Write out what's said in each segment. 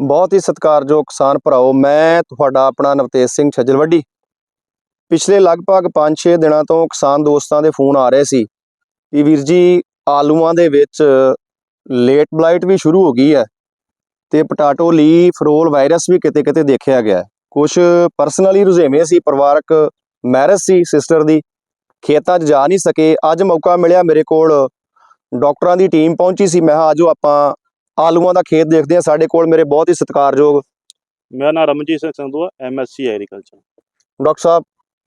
ਬਹੁਤ ਹੀ ਸਤਿਕਾਰਯੋਗ ਕਿਸਾਨ ਭਰਾਓ, ਮੈਂ ਤੁਹਾਡਾ ਆਪਣਾ ਨਵਤੇਜ ਸਿੰਘ ਛੱਜਲਵੱਡੀ ਪਿਛਲੇ ਲਗਭਗ 5-6 ਦਿਨਾਂ ਤੋਂ ਕਿਸਾਨ ਦੋਸਤਾਂ ਦੇ ਫੋਨ ਆ ਰਹੇ ਸੀ ਕਿ ਵੀਰ ਜੀ, ਆਲੂਆਂ ਦੇ ਵਿੱਚ ਲੇਟ ਬਲਾਈਟ ਵੀ ਸ਼ੁਰੂ ਹੋ ਗਈ ਹੈ ਤੇ ਪਟਾਟੋ ਲੀਫ ਰੋਲ ਵਾਇਰਸ ਵੀ ਕਿਤੇ ਕਿਤੇ ਦੇਖਿਆ ਗਿਆ ਕੁਝ ਪਰਸਨਲੀ ਰੁਝੇਵੇਂ ਸੀ, ਪਰਿਵਾਰਕ ਮੈਰਿਜ ਸੀ ਸਿਸਟਰ ਦੀ, ਖੇਤਾਂ 'ਚ ਜਾ ਨਹੀਂ ਸਕੇ। ਅੱਜ ਮੌਕਾ ਮਿਲਿਆ ਮੇਰੇ ਕੋਲ, ਡਾਕਟਰਾਂ ਦੀ ਟੀਮ ਪਹੁੰਚੀ ਸੀ। ਮੈਂ ਕਿਹਾ, ਆਜੋ ਆਪਾਂ ਆਲੂਆਂ ਦਾ ਖੇਤ ਦੇਖਦੇ ਆ ਸਾਡੇ ਕੋਲ ਮੇਰੇ ਬਹੁਤ ਹੀ ਸਤਿਕਾਰਯੋਗ ਮੇਰਾ ਨਾਮ ਰਮਨਜੀਤ ਸਿੰਘ ਸੰਧੂ ਹੈ ਐਮਐਸਸੀ ਐਗਰੀਕਲਚਰ ਡਾਕਟਰ ਸਾਹਿਬ।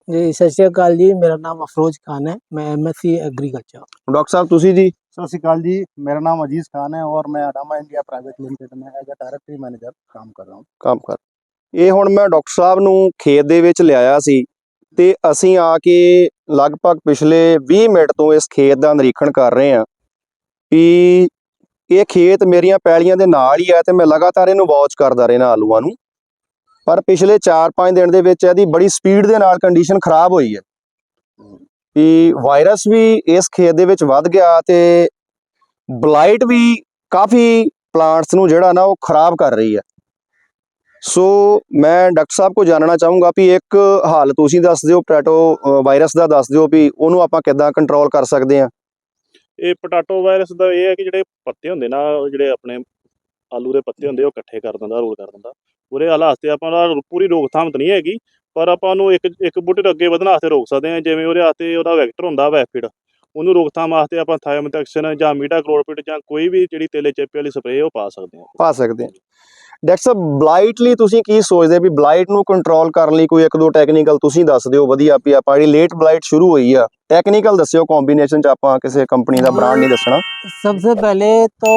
ਜੀ ਸਤਿ ਸ਼੍ਰੀ ਅਕਾਲ ਜੀ ਮੇਰਾ ਨਾਮ ਅਫਰੋਜ਼ ਖਾਨ ਹੈ ਮੈਂ ਐਮਐਸਸੀ ਐਗਰੀਕਲਚਰ ਡਾਕਟਰ ਸਾਹਿਬ ਤੁਸੀਂ ਜੀ? ਸਤਿ ਸ਼੍ਰੀ ਅਕਾਲ ਜੀ ਮੇਰਾ ਨਾਮ ਅਜੀਜ਼ ਖਾਨ ਹੈ ਔਰ ਮੈਂ ਅਡਾਮਾ ਇੰਡੀਆ ਪ੍ਰਾਈਵੇਟ ਲਿਮਟਿਡ ਮੈਂ ਐਜ਼ ਅ ਡਾਇਰੈਕਟਰੀ ਮੈਨੇਜਰ ਕੰਮ ਕਰ ਰਹਾ ਹਾਂ। ਕੰਮ ਕਰ। ਇਹ ਹੁਣ ਮੈਂ ਡਾਕਟਰ ਸਾਹਿਬ ਨੂੰ ਖੇਤ ਦੇ ਵਿੱਚ ਲਿਆਇਆ ਸੀ ਤੇ ਅਸੀਂ ਆ ਕੇ ਲਗਭਗ ਪਿਛਲੇ 20 ਮਿੰਟ ਤੋਂ ਇਸ ਖੇਤ ਦਾ ਨਿਰੀਖਣ ਕਰ ਰਹੇ ਹਾਂ ਵੀ ਇਹ ਖੇਤ ਮੇਰੀਆਂ ਪੈਲੀਆਂ ਦੇ ਨਾਲ ਹੀ ਹੈ ਤੇ ਮੈਂ ਲਗਾਤਾਰ ਇਹਨੂੰ ਵਾਚ ਕਰਦਾ ਰਹਿਣਾ ਆਲੂਆਂ ਨੂੰ। ਪਰ ਪਿਛਲੇ 4-5 ਦਿਨ ਦੇ ਵਿੱਚ ਇਹਦੀ ਬੜੀ ਸਪੀਡ ਦੇ ਨਾਲ ਕੰਡੀਸ਼ਨ ਖਰਾਬ ਹੋਈ ਹੈ। ਵੀ ਵਾਇਰਸ ਵੀ ਇਸ ਖੇਤ ਦੇ ਵਿੱਚ ਵੱਧ ਗਿਆ ਤੇ ਬਲਾਈਟ ਵੀ ਕਾਫੀ ਪਲਾਂਟਸ ਨੂੰ ਜਿਹੜਾ ਨਾ ਉਹ ਖਰਾਬ ਕਰ ਰਹੀ ਹੈ। ਸੋ ਮੈਂ ਡਾਕਟਰ ਸਾਹਿਬ ਕੋ ਜਾਣਨਾ ਚਾਹੂੰਗਾ ਵੀ ਇੱਕ ਹਾਲ ਤੁਸੀਂ ਦੱਸ ਦਿਓ ਪਟੈਟੋ ਵਾਇਰਸ ਦਾ ਦੱਸ ਦਿਓ ਵੀ ਉਹਨੂੰ ਆਪਾਂ ਕਿੱਦਾਂ ਕੰਟਰੋਲ ਕਰ ਸਕਦੇ ਹਾਂ। ਇਹ ਪੋਟਾਟੋ ਵਾਇਰਸ ਦਾ ਇਹ ਹੈ ਕਿ ਜਿਹੜੇ ਪੱਤੇ ਹੁੰਦੇ ਨਾ ਜਿਹੜੇ ਆਪਣੇ ਆਲੂ ਦੇ ਪੱਤੇ ਹੁੰਦੇ, ਉਹ ਇਕੱਠੇ ਕਰ ਦਿੰਦਾ, ਰੋਲ ਕਰ ਦਿੰਦਾ। ਉਹਦੇ ਹਾਲਾਤ ਤੇ ਆਪਾਂ ਦਾ ਪੂਰੀ ਰੋਕਥਾਮ ਤਾਂ ਨਹੀਂ ਹੈਗੀ, ਪਰ ਆਪਾਂ ਉਹਨੂੰ ਇੱਕ ਇੱਕ ਬੂਟੇ ਤੋਂ ਅੱਗੇ ਵਧਣ ਵਾਸਤੇ ਰੋਕ ਸਕਦੇ ਹਾਂ, ਜਿਵੇਂ ਉਹਦੇ ਵਾਸਤੇ ਉਹਦਾ ਵੈਕਟਰ ਹੁੰਦਾ ਵੈਫਿਡ ਉਹਨੂੰ ਰੋਕਥਾਮ ਵਾਸਤੇ ਆਪਾਂ ਥਾਇਓਮੈਥੈਕਸਨ ਜਾਂ ਮੀਟਾਕਲੋਰਪਿਡ ਜਾਂ ਕੋਈ ਵੀ ਜਿਹੜੀ ਤੇਲੇ ਚੇਪੇ ਵਾਲੀ ਸਪਰੇਅ ਉਹ ਪਾ ਸਕਦੇ ਹਾਂ ਪਾ ਸਕਦੇ ਹਾਂ ਡਾਕਟਰ ਸਾਹਿਬ ਬਲਾਈਟ ਲਈ ਤੁਸੀਂ ਕੀ ਸੋਚਦੇ ਵੀ ਬਲਾਈਟ ਨੂੰ ਕੰਟਰੋਲ ਕਰਨ ਲਈ ਕੋਈ ਇੱਕ ਦੋ ਟੈਕਨੀਕਲ ਤੁਸੀਂ ਦੱਸ ਦਿਓ ਵਧੀਆ ਵੀ ਆਪਾਂ ਜਿਹੜੀ ਲੇਟ ਬਲਾਈਟ ਸ਼ੁਰੂ ਹੋਈ ਆ ਟੈਕਨੀਕਲ ਦੱਸਿਓ ਕੰਬੀਨੇਸ਼ਨ ਚ ਆਪਾਂ ਕਿਸੇ ਕੰਪਨੀ ਦਾ ਬ੍ਰਾਂਡ ਨਹੀਂ ਦੱਸਣਾ सबसे पहले तो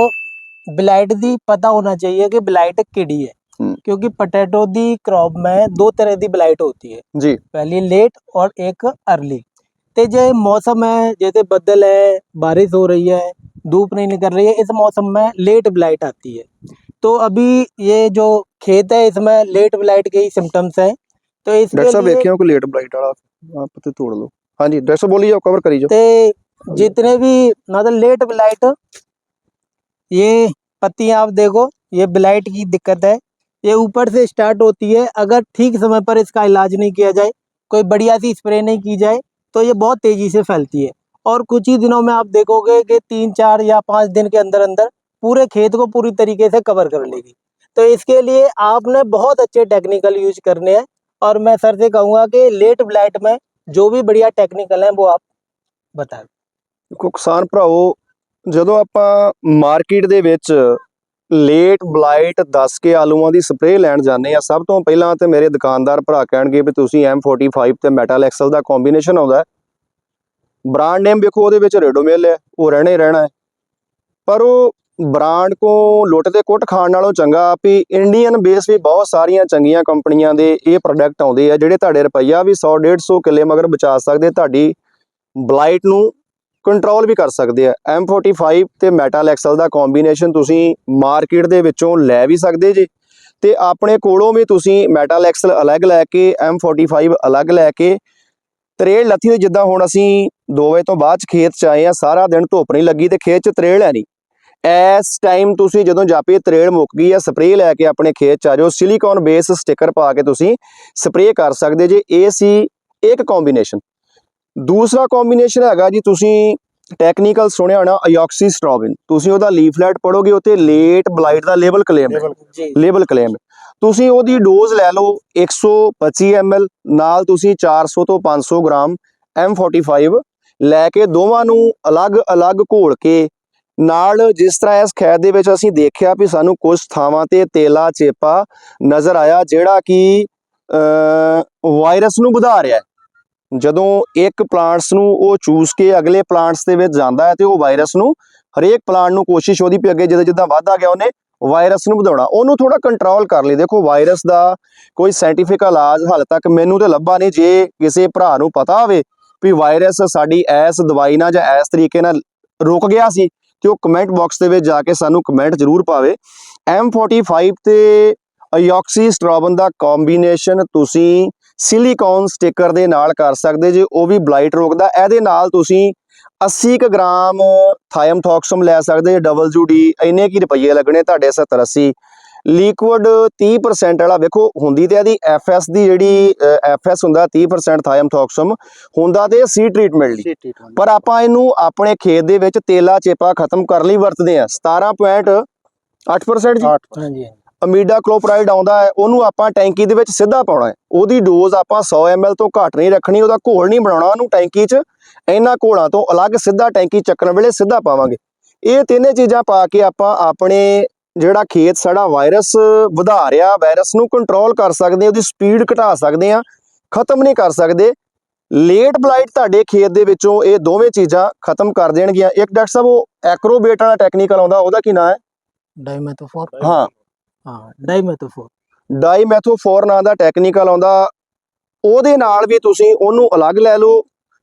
ब्लाइट दी पता होना चाहिए कि ब्लाइट किड़ी है हम्म। क्योंकि पोटैटो दी क्रॉप में दो तरह की ब्लाइट होती है ਜੀ पहली लेट और एक अर्ली तो जो मौसम है जैसे बदल है बारिश हो रही है धूप नहीं निकल रही है इस मौसम में लेट ब्लाइट आती है। तो अभी ये जो खेत है इसमें लेट ब्लाइट के ही सिम्टम्स हैं। तो इस लेट ब्लाइट तोड़ लो हाँ जी डॉक्टर बोलिए कवर जितने भी मतलब लेट ब्लाइट ये पत्तियाँ आप देखो ये ब्लाइट की दिक्कत है। ये ऊपर से स्टार्ट होती है। अगर ठीक समय पर इसका इलाज नहीं किया जाए कोई बढ़िया सी स्प्रे नहीं की जाए तो ये बहुत तेजी से फैलती है और कुछ ही दिनों में आप देखोगे कि तीन चार या पाँच दिन के अंदर अंदर पूरे खेत को पूरी तरीके से कवर कर लेगी तो इसके लिए आपने बहुत अच्छे टेक्निकल यूज करने हैं और मैं सर से कहूँगा कि लेट ब्लाइट में जो भी बढ़िया टेक्निकल हैं वो आप बताएं ਦੇਖੋ ਕਿਸਾਨ ਭਰਾਓ ਜਦੋਂ ਆਪਾਂ ਮਾਰਕੀਟ ਦੇ ਵਿੱਚ ਲੇਟ ਬਲਾਈਟ ਦੱਸ ਕੇ ਆਲੂਆਂ ਦੀ ਸਪਰੇਅ ਲੈਣ ਜਾਂਦੇ ਆ ਸਭ ਤੋਂ ਪਹਿਲਾਂ ਤੇ ਮੇਰੇ ਦੁਕਾਨਦਾਰ ਭਰਾ ਕਹਿਣਗੇ ਵੀ ਤੁਸੀਂ M45 ਤੇ ਮੈਟਲ ਐਕਸਲ ਦਾ ਕੰਬੀਨੇਸ਼ਨ ਆਉਂਦਾ ਬ੍ਰਾਂਡ ਨੇਮ ਵੇਖੋ, ਉਹਦੇ ਵਿੱਚ ਰੈਡੋਮਿਲ ਹੈ, ਉਹ ਰਹਿਣਾ ਹੀ ਰਹਿਣਾ ਹੈ। ਪਰ ਉਹ ਬ੍ਰਾਂਡ ਕੋ ਲੁੱਟ ਤੇ ਕੁੱਟ ਖਾਣ ਨਾਲੋਂ ਚੰਗਾ, ਵੀ ਇੰਡੀਅਨ ਬੇਸ ਵੀ ਬਹੁਤ ਸਾਰੀਆਂ ਚੰਗੀਆਂ ਕੰਪਨੀਆਂ ਦੇ ਇਹ ਪ੍ਰੋਡਕਟ ਆਉਂਦੇ ਆ, ਜਿਹੜੇ ਤੁਹਾਡੇ ਰੁਪਈਆ ਵੀ 100 150 ਕਿੱਲੇ ਮਗਰ ਬਚਾ ਸਕਦੇ, ਤੁਹਾਡੀ ਬਲਾਈਟ ਨੂੰ ਕੰਟਰੋਲ ਵੀ ਕਰ ਸਕਦੇ ਆ। M45 ਤੇ ਮੈਟਲ ਐਕਸਲ ਦਾ ਕੰਬੀਨੇਸ਼ਨ ਤੁਸੀਂ ਮਾਰਕੀਟ ਦੇ ਵਿੱਚੋਂ ਲੈ ਵੀ ਸਕਦੇ ਜੇ। ਤੇ ਆਪਣੇ ਕੋਲੋਂ ਵੀ ਤੁਸੀਂ ਮੈਟਲ ਐਕਸਲ ਅਲੱਗ ਲੈ ਕੇ M45 ਅਲੱਗ ਲੈ ਕੇ, ਤਰੇਲ ਲੱਥੀ ਹੋਈ ਜਿੱਦਾਂ ਹੁਣ ਅਸੀਂ 2 ਵਜੇ ਤੋਂ ਬਾਅਦ ਚ ਖੇਤ ਚ ਆਏ ਆ, ਸਾਰਾ ਦਿਨ ਧੁੱਪ ਨਹੀਂ ਲੱਗੀ ਤੇ ਖੇਤ ਚ ਤਰੇਲ ਹੈ ਨਹੀਂ। ਇਸ ਟਾਈਮ ਤੁਸੀਂ ਜਦੋਂ ਜਾਪੇ ਤਰੇਲ ਮੁੱਕ ਗਈ ਆ ਸਪਰੇਅ ਲੈ ਕੇ ਆਪਣੇ ਖੇਤ ਚ ਆ ਜਾਓ। ਸਿਲੀਕਨ ਬੇਸ ਸਟicker ਪਾ ਕੇ ਤੁਸੀਂ ਸਪਰੇਅ ਕਰ ਸਕਦੇ ਜੇ। ਇਹ ਸੀ ਇੱਕ ਕੰਬੀਨੇਸ਼ਨ ਦੂਸਰਾ ਕੰਬੀਨੇਸ਼ਨ ਹੈਗਾ ਜੀ ਤੁਸੀਂ ਟੈਕਨੀਕਲ ਸੁਣਿਆ ਹੋਣਾ ਆਯੋਕਸੀਸਟ੍ਰੋਬਿਨ ਤੁਸੀਂ ਉਹਦਾ ਲੀਫਲੈਟ ਪੜੋਗੇ ਉੱਤੇ ਲੇਟ ਬਲਾਈਟ ਦਾ ਲੇਬਲ ਕਲੇਮ ਹੈ। ਲੇਬਲ ਕਲੇਮ ਤੁਸੀਂ ਉਹਦੀ ਡੋਜ਼ ਲੈ ਲਓ 125 ml ਨਾਲ ਤੁਸੀਂ 400 ਤੋਂ 500 ਗ੍ਰਾਮ M45 ਲੈ ਕੇ ਦੋਵਾਂ ਨੂੰ ਅਲੱਗ-ਅਲੱਗ ਘੋਲ ਕੇ ਨਾਲ ਜਿਸ ਤਰ੍ਹਾਂ ਇਸ ਖੈਤ ਦੇ ਵਿੱਚ ਅਸੀਂ ਦੇਖਿਆ ਵੀ ਸਾਨੂੰ ਕੁਝ ਥਾਵਾਂ ਤੇ ਤੇਲਾ ਚੇਪਾ ਨਜ਼ਰ ਆਇਆ ਜਿਹੜਾ ਕਿ ਵਾਇਰਸ ਨੂੰ ਵਧਾ ਰਿਹਾ ਹੈ। ਜਦੋਂ ਇੱਕ ਪਲਾਂਟਸ ਨੂੰ ਉਹ ਚੂਸ ਕੇ ਅਗਲੇ ਪਲਾਂਟਸ ਦੇ ਵਿੱਚ ਜਾਂਦਾ ਹੈ ਤੇ ਉਹ ਵਾਇਰਸ ਨੂੰ ਹਰੇਕ ਪਲਾਂਟ ਨੂੰ ਕੋਸ਼ਿਸ਼ ਉਹਦੀ ਵੀ ਅੱਗੇ ਜਿੱਦਾਂ ਜਿੱਦਾਂ ਵੱਧਦਾ ਗਿਆ ਉਹਨੇ ਵਾਇਰਸ ਨੂੰ ਵਧਾਉਣਾ। ਉਹਨੂੰ ਥੋੜਾ ਕੰਟਰੋਲ ਕਰ ਲਈ। ਦੇਖੋ ਵਾਇਰਸ ਦਾ ਕੋਈ ਸਾਇੰਟੀਫਿਕ ਇਲਾਜ ਹਾਲੇ ਤੱਕ ਮੈਨੂੰ ਤੇ ਲੱਭਾ ਨਹੀਂ। ਜੇ ਕਿਸੇ ਭਰਾ ਨੂੰ ਪਤਾ ਹੋਵੇ ਵੀ ਵਾਇਰਸ ਸਾਡੀ ਐਸ ਦਵਾਈ ਨਾਲ ਜਾਂ ਐਸ ਤਰੀਕੇ ਨਾਲ ਰੁਕ ਗਿਆ ਸੀ ਤੇ ਉਹ ਕਮੈਂਟ ਬਾਕਸ ਦੇ ਵਿੱਚ ਜਾ ਕੇ ਸਾਨੂੰ ਕਮੈਂਟ ਜ਼ਰੂਰ ਪਾਵੇ। M45 ਤੇ ਆਯੋਕਸੀਸਟ੍ਰੋਬਨ ਦਾ ਕੰਬੀਨੇਸ਼ਨ ਤੁਸੀਂ ਸਿਲੀਕੌਨ ਸਟicker ਦੇ ਨਾਲ ਕਰ ਸਕਦੇ ਜੇ ਉਹ ਵੀ ਬਲਾਈਟ ਰੋਕਦਾ। ਇਹਦੇ ਨਾਲ ਤੁਸੀਂ 80 ਕ ਗ੍ਰਾਮ ਥਾਇਮਥੋਕਸਮ ਲੈ ਸਕਦੇ ਡਬਲ ਜੂਡੀ ਇੰਨੇ ਕੀ ਰੁਪਏ ਲੱਗਣੇ ਤੁਹਾਡੇ 70 80 ਲਿਕੁਇਡ 30% ਵਾਲਾ ਵੇਖੋ ਹੁੰਦੀ ਤੇ ਇਹਦੀ ਐਫਐਸ ਦੀ ਜਿਹੜੀ ਐਫਐਸ ਹੁੰਦਾ 30% ਥਾਇਮਥੋਕਸਮ ਹੁੰਦਾ ਤੇ ਸੀ ਟ੍ਰੀਟਮੈਂਟ ਲਈ। ਪਰ ਆਪਾਂ ਇਹਨੂੰ ਆਪਣੇ ਖੇਤ ਦੇ ਵਿੱਚ ਤੇਲਾ ਚੇਪਾ ਖਤਮ ਕਰਨ ਲਈ ਵਰਤਦੇ ਆ 17.8% ਜੀ। 8 ਹਾਂਜੀ। ਅਮੀਡਾ ਕਲੋਪਰਾਈਡ ਆਉਂਦਾ ਹੈ ਉਹਨੂੰ ਆਪਾਂ ਟੈਂਕੀ ਦੇ ਵਿੱਚ ਸਿੱਧਾ ਪਾਉਣਾ ਹੈ। ਉਹਦੀ ਡੋਜ਼ ਆਪਾਂ 100 ml ਤੋਂ ਘੱਟ ਨਹੀਂ ਰੱਖਣੀ ਉਹਦਾ ਘੋਲ ਨਹੀਂ ਬਣਾਉਣਾ ਉਹਨੂੰ ਟੈਂਕੀ 'ਚ ਇਹਨਾਂ ਘੋਲਾਂ ਤੋਂ ਅਲੱਗ ਸਿੱਧਾ ਟੈਂਕੀ ਚੱਕਣ ਵੇਲੇ ਸਿੱਧਾ ਪਾਵਾਂਗੇ। ਇਹ ਤਿੰਨੇ ਚੀਜ਼ਾਂ ਪਾ ਕੇ ਆਪਾਂ ਆਪਣੇ ਜਿਹੜਾ ਖੇਤ ਸਾਡਾ ਵਾਇਰਸ ਵਧਾ ਰਿਹਾ ਵਾਇਰਸ ਨੂੰ ਕੰਟਰੋਲ ਕਰ ਸਕਦੇ ਆ ਉਹਦੀ ਸਪੀਡ ਘਟਾ ਸਕਦੇ ਹਾਂ ਖਤਮ ਨਹੀਂ ਕਰ ਸਕਦੇ। ਲੇਟ ਬਲਾਈਟ ਤੁਹਾਡੇ ਖੇਤ ਦੇ ਵਿੱਚੋਂ ਇਹ ਦੋਵੇਂ ਚੀਜ਼ਾਂ ਖਤਮ ਕਰ ਦੇਣਗੀਆਂ। ਇੱਕ ਡਾਕਟਰ ਸਾਹਿਬ ਉਹ ਐਕਰੋਬੇਟ ਵਾਲਾ ਟੈਕਨੀਕਲ ਆਉਂਦਾ ਉਹਦਾ ਕੀ ਨਾਮ ਹੈ? ਡਾਇਮੈਥੋਫੋਰ ਹਾਂ। ਹਾਂ ਡਾਈਮੈਥੋਫੋਰ ਡਾਈਮੈਥੋਫੋਰ ਨਾਂ ਦਾ ਟੈਕਨੀਕਲ ਆਉਂਦਾ। ਉਹਦੇ ਨਾਲ ਵੀ ਤੁਸੀਂ ਉਹਨੂੰ ਅਲੱਗ ਲੈ ਲਓ।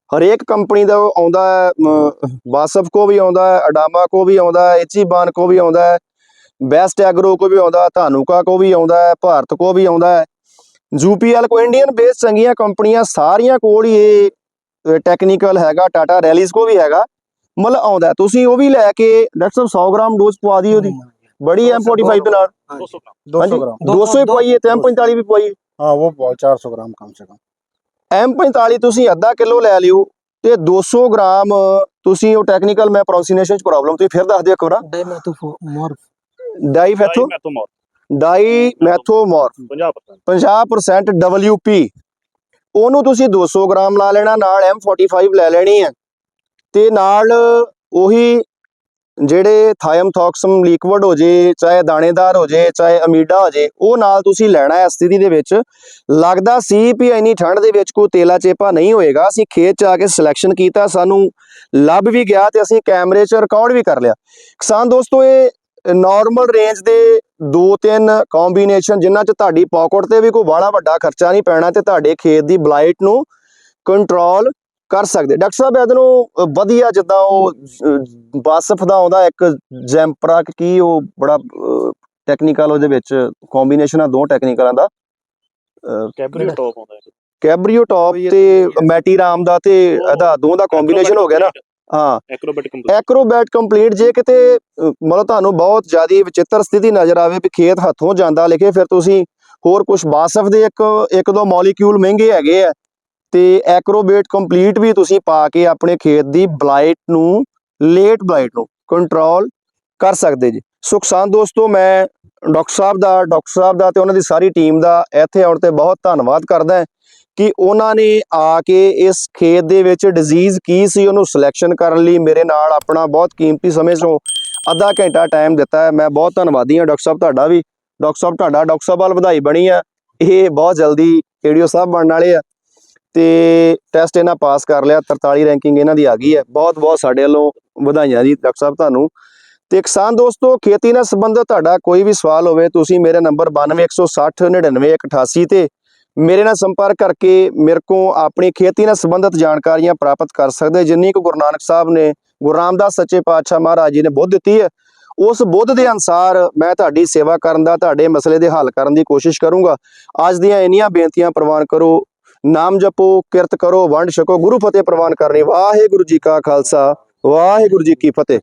ਹਰੇਕ ਕੰਪਨੀ ਦਾ ਆਉਂਦਾ ਵਾਸਫ ਕੋ ਵੀ ਆਉਂਦਾ ਅਡਾਮਾ ਕੋ ਵੀ ਆਉਂਦਾ ਐਚੀਬਾਨ ਕੋ ਵੀ ਆਉਂਦਾ ਬੈਸਟ ਐਗਰੋ ਕੋ ਵੀ ਆਉਂਦਾ ਧਾਨੂਕਾ ਕੋ ਵੀ ਆਉਂਦਾ ਭਾਰਤ ਕੋ ਵੀ ਆਉਂਦਾ ਯੂਪੀਐਲ ਕੋ ਇੰਡੀਅਨ ਬੇਸ ਚੰਗੀਆਂ ਕੰਪਨੀਆਂ ਸਾਰੀਆਂ ਕੋਲ ਹੀ ਇਹ ਟੈਕਨੀਕਲ ਹੈਗਾ ਟਾਟਾ ਰੈਲੀਜ਼ ਕੋ ਵੀ ਹੈਗਾ। ਮਤਲਬ ਆਉਂਦਾ ਤੁਸੀਂ ਉਹ ਵੀ ਲੈ ਕੇ ਡਾਕਟਰ ਸਾਹਿਬ 100 ਗ੍ਰਾਮ ਡੋਜ਼ ਪਵਾ ਦੀ ਉਹਦੀ। ਬੜੀ M45 ਦੇ ਨਾਲ 200 ਗ੍ਰਾਮ दो हाँ जी। सौ ग्राम 200 ਹੀ ਪਵਾਈਏ ਤੇ M45 ਵੀ ਪਵਾਈਏ हाँ वो चार सौ ग्राम कम से कम M45 ਤੁਸੀਂ ਅੱਧਾ ਕਿਲੋ ਲੈ ਲਿਓ ਤੇ 200 ਗ੍ਰਾਮ ਤੁਸੀਂ ਉਹ ਟੈਕਨੀਕਲ ਮੈਂ ਪ੍ਰੋਨਸੀਏਸ਼ਨ ਚ ਪ੍ਰੋਬਲਮ ਤੁਸੀਂ ਫਿਰ ਦੱਸ ਦਿਓ ਇੱਕ ਵਾਰ डाइमेथोफोर मोर ਡਾਈਫੈਥੋ ਮੈਥੋਮੋਰ ਡਾਈਮੈਥੋਮੋਰ 50% 50% WP ਉਹਨੂੰ ਤੁਸੀਂ 200 ਗ੍ਰਾਮ ਲਾ ਲੈਣਾ ਨਾਲ M45 ਲੈ ਲੈਣੀ ਹੈ ਤੇ ਨਾਲ ਉਹੀ ਜਿਹੜੇ ਥਾਇਮਥੋਕਸਮ ਲਿਕਵਿਡ ਹੋ ਜੇ, ਚਾਹੇ ਦਾਣੇਦਾਰ ਹੋ ਜੇ, ਚਾਹੇ ਅਮੀਡਾ ਹੋ ਜੇ, ਉਹ ਨਾਲ ਤੁਸੀਂ ਲੈਣਾ ਹੈ ਸਥਿਤੀ ਦੇ ਵਿੱਚ। ਲੱਗਦਾ ਸੀ ਵੀ ਇੰਨੀ ਠੰਡ ਦੇ ਵਿੱਚ ਕੋਈ ਤੇਲਾ ਚੇਪਾ ਨਹੀਂ ਹੋਏਗਾ। ਅਸੀਂ ਖੇਤ ਚ ਆ ਕੇ ਸਿਲੈਕਸ਼ਨ ਕੀਤਾ, ਸਾਨੂੰ ਲੱਭ ਵੀ ਗਿਆ ਤੇ ਅਸੀਂ ਕੈਮਰੇ 'ਚ ਰਿਕਾਰਡ ਵੀ ਕਰ ਲਿਆ। ਕਿਸਾਨ ਦੋਸਤੋ, ਇਹ ਨਾਰਮਲ ਰੇਂਜ ਦੇ ਦੋ ਤਿੰਨ ਕੰਬੀਨੇਸ਼ਨ ਜਿਨ੍ਹਾਂ 'ਚ ਤੁਹਾਡੀ ਪਾਕਟ ਤੇ ਵੀ ਕੋਈ ਬਾਹਲਾ ਵੱਡਾ ਖਰਚਾ ਨਹੀਂ ਪੈਣਾ ਤੇ ਤੁਹਾਡੇ ਖੇਤ ਦੀ ਬਲਾਈਟ ਨੂੰ ਕੰਟਰੋਲ ਕਰ ਸਕਦੇ। ਡਾਕਟਰ ਸਾਹਿਬ ਇਹਦੇ ਨੂੰ ਵਧੀਆ ਜਿੱਦਾਂ ਉਹ ਅ, ਬਾਸਫ ਦਾ ਆਉਂਦਾ ਇੱਕ ਜੈਂਪਰਾ ਕਿ ਉਹ ਬੜਾ ਟੈਕਨੀਕਲ ਉਹਦੇ ਵਿੱਚ ਕੰਬੀਨੇਸ਼ਨ ਆ ਦੋ ਟੈਕਨੀਕਲਾਂ ਦਾ। ਕੈਬਰੀ ਟੌਪ ਆਉਂਦਾ ਹੈ ਕੈਬਰੀਓ ਟੌਪ ਤੇ ਮੈਟੀ ਰਾਮ ਦਾ ਤੇ ਇਹਦਾ ਦੋ ਦਾ ਕੰਬੀਨੇਸ਼ਨ ਹੋ ਗਿਆ ਨਾ। ਹਾਂ। ਐਕਰੋਬੈਟ ਕੰਪਲੀਟ ਐਕਰੋਬੈਟ ਕੰਪਲੀਟ ਜੇ ਕਿਤੇ ਮਤਲਬ ਤੁਹਾਨੂੰ ਬਹੁਤ ਜ਼ਿਆਦਾ ਵਿਚਿੱਤਰ ਸਥਿਤੀ ਨਜ਼ਰ ਆਵੇ ਵੀ ਖੇਤ ਹੱਥੋਂ ਜਾਂਦਾ ਲਿਖੇ ਫਿਰ ਤੁਸੀਂ ਹੋਰ ਕੁਝ ਬਾਸਫ ਦੇ ਇੱਕ ਇੱਕ ਦੋ ਮੋਲੀਕਿਊਲ ਮਹਿੰਗੇ ਹੈਗੇ ਆ। ਤੇ ਐਕਰੋਬੇਟ ਕੰਪਲੀਟ ਵੀ ਤੁਸੀਂ ਪਾ ਕੇ ਆਪਣੇ ਖੇਤ ਦੀ ਬਲਾਈਟ ਨੂੰ ਲੇਟ ਬਲਾਈਟ ਨੂੰ ਕੰਟਰੋਲ ਕਰ ਸਕਦੇ ਜੀ। ਸੋ ਕਿਸਾਨ ਦੋਸਤੋ, ਮੈਂ ਡਾਕਟਰ ਸਾਹਿਬ ਦਾ, ਡਾਕਟਰ ਸਾਹਿਬ ਦਾ ਤੇ ਉਹਨਾਂ ਦੀ ਸਾਰੀ ਟੀਮ ਦਾ ਇੱਥੇ ਆਉਣ ਤੇ ਬਹੁਤ ਧੰਨਵਾਦ ਕਰਦਾ ਹਾਂ ਕਿ ਉਹਨਾਂ ਨੇ ਆ ਕੇ ਇਸ ਖੇਤ ਦੇ ਵਿੱਚ ਡਿਜ਼ੀਜ਼ ਕੀ ਸੀ ਉਹਨੂੰ ਸਿਲੈਕਸ਼ਨ ਕਰਨ ਲਈ ਮੇਰੇ ਨਾਲ ਆਪਣਾ ਬਹੁਤ ਕੀਮਤੀ ਸਮੇਂ ਚੋਂ ਅੱਧਾ ਘੰਟਾ ਟਾਈਮ ਦਿੱਤਾ ਹੈ। ਮੈਂ ਬਹੁਤ ਧੰਨਵਾਦੀ ਹਾਂ ਡਾਕਟਰ ਸਾਹਿਬ ਤੁਹਾਡਾ ਵੀ। ਡਾਕਟਰ ਸਾਹਿਬ, ਤੁਹਾਡਾ ਡਾਕਟਰ ਸਾਹਿਬ ਵੱਲ ਵਧਾਈ ਬਣੀ ਆ। ਇਹ ਬਹੁਤ ਜਲਦੀ ਏਡੀਓ ਸਾਹਿਬ ਬਣਨ ਵਾਲੇ ਆ। ਤੇ ਟੈਸਟ ਇਹਨਾਂ ਪਾਸ ਕਰ ਲਿਆ 43 ਰੈਂਕਿੰਗ ਇਹਨਾਂ ਦੀ ਆ ਗਈ ਹੈ। ਬਹੁਤ ਬਹੁਤ ਸਾਡੇ ਵੱਲੋਂ ਵਧਾਈਆਂ ਜੀ, ਡਾਕਟਰ ਸਾਹਿਬ ਤੁਹਾਨੂੰ। ਤੇ ਕਿਸਾਨ ਦੋਸਤੋ, ਖੇਤੀ ਨਾਲ ਸੰਬੰਧਿਤ ਤੁਹਾਡਾ ਕੋਈ ਵੀ ਸਵਾਲ ਹੋਵੇ, ਤੁਸੀਂ ਮੇਰੇ ਨੰਬਰ 9216 99188 ਤੇ ਮੇਰੇ ਨਾਲ ਸੰਪਰਕ ਕਰਕੇ ਮੇਰੇ ਕੋ ਆਪਣੀ ਖੇਤੀ ਨਾਲ ਸੰਬੰਧਿਤ ਜਾਣਕਾਰੀਆਂ ਪ੍ਰਾਪਤ ਕਰ ਸਕਦੇ ਜਿੰਨੀ ਕੁ ਗੁਰੂ ਨਾਨਕ ਸਾਹਿਬ ਨੇ, ਗੁਰੂ ਰਾਮਦਾਸ ਸੱਚੇ ਪਾਤਸ਼ਾਹ ਮਹਾਰਾਜ ਜੀ ਨੇ ਬੁੱਧ ਦਿੱਤੀ ਹੈ, ਉਸ ਬੁੱਧ ਦੇ ਅਨਸਾਰ ਮੈਂ ਤੁਹਾਡੀ ਸੇਵਾ ਕਰਨ ਦਾ, ਤੁਹਾਡੇ ਮਸਲੇ ਦੇ ਹੱਲ ਕਰਨ ਦੀ ਕੋਸ਼ਿਸ਼ ਕਰੂੰਗਾ। ਅੱਜ ਦੀਆਂ ਇੰਨੀਆਂ ਬੇਨਤੀਆਂ ਪ੍ਰਵਾਨ ਕਰੋ ਨਾਮ ਜਪੋ, ਕਿਰਤ ਕਰੋ, ਵੰਡ ਛਕੋ, ਗੁਰੂ ਫਤਿਹ ਪ੍ਰਵਾਨ ਕਰਨੀ। ਵਾਹਿਗੁਰੂ ਜੀ ਕਾ ਖਾਲਸਾ, ਵਾਹਿਗੁਰੂ ਜੀ ਕੀ ਫਤਿਹ।